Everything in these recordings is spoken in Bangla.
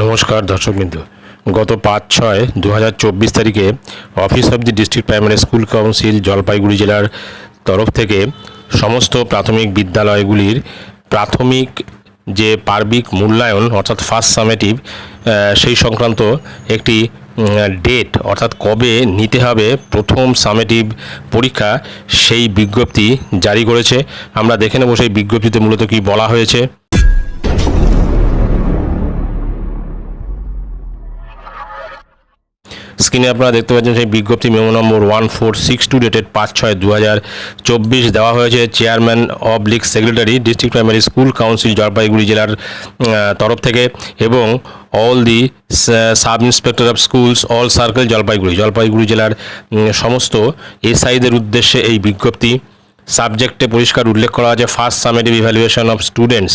নমস্কার দর্শকবৃন্দ। গত পাঁচ ছয় দু তারিখে office of the district primary school council, Jalpaiguri জেলার তরফ থেকে সমস্ত প্রাথমিক বিদ্যালয়গুলির প্রাথমিক যে পার্বিক মূল্যায়ন, অর্থাৎ ফার্স্ট সামেটিভ সেই সংক্রান্ত একটি ডেট অর্থাৎ কবে নিতে হবে প্রথম সামেটিভ পরীক্ষা, সেই বিজ্ঞপ্তি জারি করেছে। আমরা দেখে নেব সেই বিজ্ঞপ্তিতে মূলত কি বলা হয়েছে। স্ক্রিনে আপনারা দেখতে পাচ্ছেন সেই বিজ্ঞপ্তি memo number one four six two dated পাঁচ ছয় দু হাজার চব্বিশ দেওয়া হয়েছে। Chairman of league secretary district primary school council Jalpaiguri জেলার তরফ থেকে এবং all the sub inspector of schools all circle Jalpaiguri. Jalpaiguri জেলার সমস্ত এসআইদের উদ্দেশ্যে এই বিজ্ঞপ্তি। সাবজেক্টে পরিষ্কার উল্লেখ করা আছে first summative evaluation of students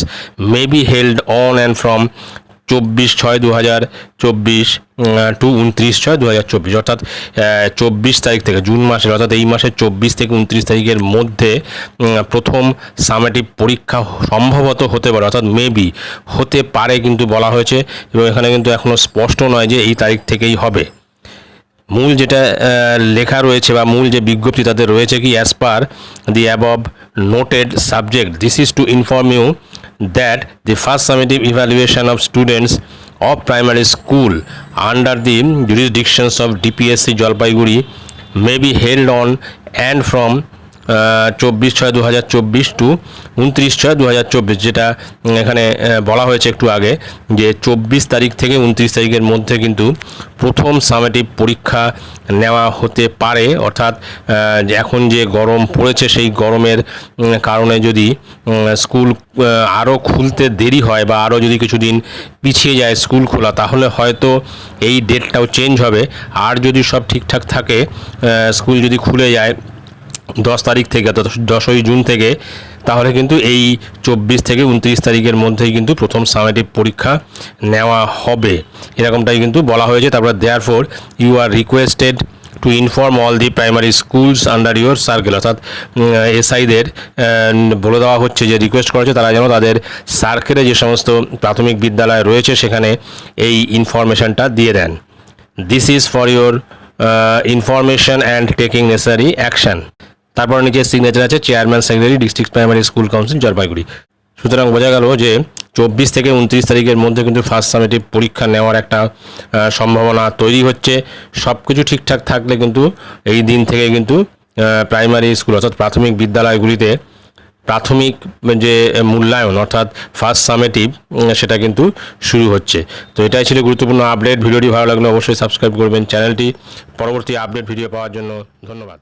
may be held on and from চব্বিশ ছয় দু হাজার চব্বিশ টু উনত্রিশ ছয় দু হাজার চব্বিশ। অর্থাৎ চব্বিশ তারিখ থেকে জুন মাসের, অর্থাৎ এই মাসের চব্বিশ থেকে উনত্রিশ তারিখের মধ্যে প্রথম সামেটিভ পরীক্ষা সম্ভবত হতে পারে, অর্থাৎ মেবি হতে পারে কিন্তু বলা হয়েছে এবং এখানে কিন্তু এখনও স্পষ্ট নয় যে এই তারিখ থেকেই হবে। মূল যেটা লেখা রয়েছে বা মূল যে বিজ্ঞপ্তি তাতে রয়েছে কি as per the above noted subject this is to inform you that the first summative evaluation of students of primary school under the jurisdictions of DPSC Jalpaiguri may be held on and from চব্বিশ ছয় দু হাজার চব্বিশ টু উনত্রিশ ছয় দু হাজার চব্বিশ, যেটা এখানে বলা হয়েছে একটু আগে যে চব্বিশ তারিখ থেকে উনত্রিশ তারিখের মধ্যে কিন্তু প্রথম সামেটিভ পরীক্ষা নেওয়া হতে পারে। অর্থাৎ এখন যে গরম পড়েছে, সেই গরমের কারণে যদি স্কুল আরও খুলতে দেরি হয় বা আরও যদি কিছুদিন পিছিয়ে যায় স্কুল খোলা, তাহলে হয়তো এই ডেটটাও চেঞ্জ হবে। আর যদি সব ঠিকঠাক থাকে স্কুল যদি খুলে যায় দশ তারিখ থেকে দশই জুন থেকে, তাহলে কিন্তু এই চব্বিশ থেকে উনত্রিশ তারিখের মধ্যেই কিন্তু প্রথম সামেটিভ পরীক্ষা নেওয়া হবে। এরকমটাই কিন্তু বলা হয়েছে। তারপর therefore you are requested to inform all the primary schools under your circle অর্থাৎ এসআইদের বলে দেওয়া হচ্ছে যে রিকোয়েস্ট করেছে তারা যেন তাদের সার্কেলে যে সমস্ত প্রাথমিক বিদ্যালয় রয়েছে, সেখানে এই ইনফরমেশনটা দিয়ে দেন। This is for your information and taking necessary action তারপর নিচে সিগনেচার আছে chairman secretary district primary school council Jalpaiguri. সুতরাং বোঝা গেল যে চব্বিশ থেকে উনত্রিশ তারিখের মধ্যে কিন্তু ফার্স্ট সামেটিভ পরীক্ষা নেওয়ার একটা সম্ভাবনা তৈরি হচ্ছে। সব কিছু ঠিকঠাক থাকলে কিন্তু এই দিন থেকে কিন্তু প্রাইমারি স্কুল অর্থাৎ প্রাথমিক বিদ্যালয়গুলিতে প্রাথমিক যে মূল্যায়ন অর্থাৎ ফার্স্ট সামেটিভ সেটা কিন্তু শুরু হচ্ছে। তো এটাই ছিল গুরুত্বপূর্ণ আপডেট ভিডিওটি ভালো লাগলে অবশ্যই সাবস্ক্রাইব করবেন। চ্যানেলটি পরবর্তী আপডেট ভিডিও পাওয়ার জন্য ধন্যবাদ।